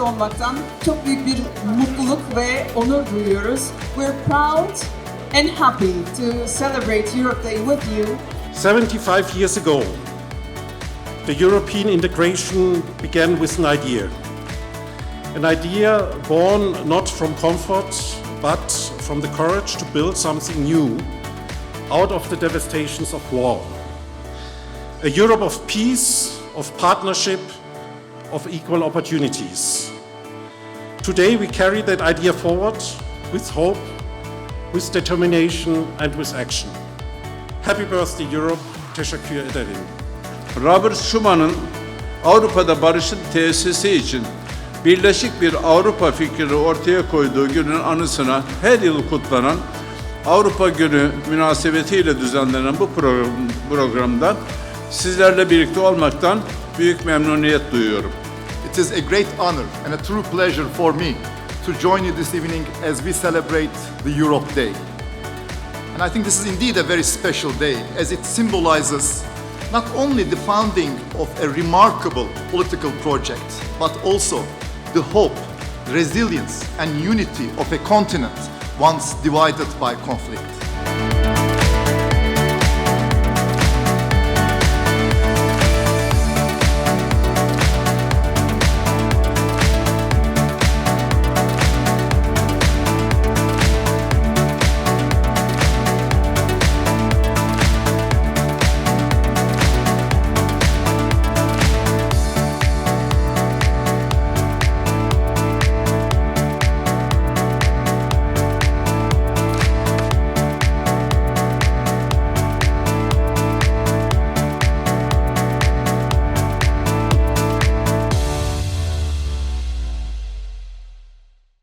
olmaktan çok büyük bir mutluluk ve onur duyuyoruz. We're proud and happy to celebrate Europe Day with you 75 years ago, the European integration began with an idea. An idea born not from comfort, but from the courage to build something new out of the devastations of war. A Europe of peace, of partnership, of equal opportunities. Today we carry that idea forward with hope, with determination, and with action. Happy birthday Europe. Teşekkür ederim. Robert Schumann'ın Avrupa'da barışın tesisi için birleşik bir Avrupa fikrini ortaya koyduğu günün anısına her yıl kutlanan Avrupa Günü münasebetiyle düzenlenen bu program, programda sizlerle birlikte olmaktan büyük memnuniyet duyuyorum. It is a great honor and a true pleasure for me to join you this evening as we celebrate the Europe Day. And I think this is indeed a very special day as it symbolizes not only the founding of a remarkable political project, but also the hope, resilience, and unity of a continent once divided by conflict.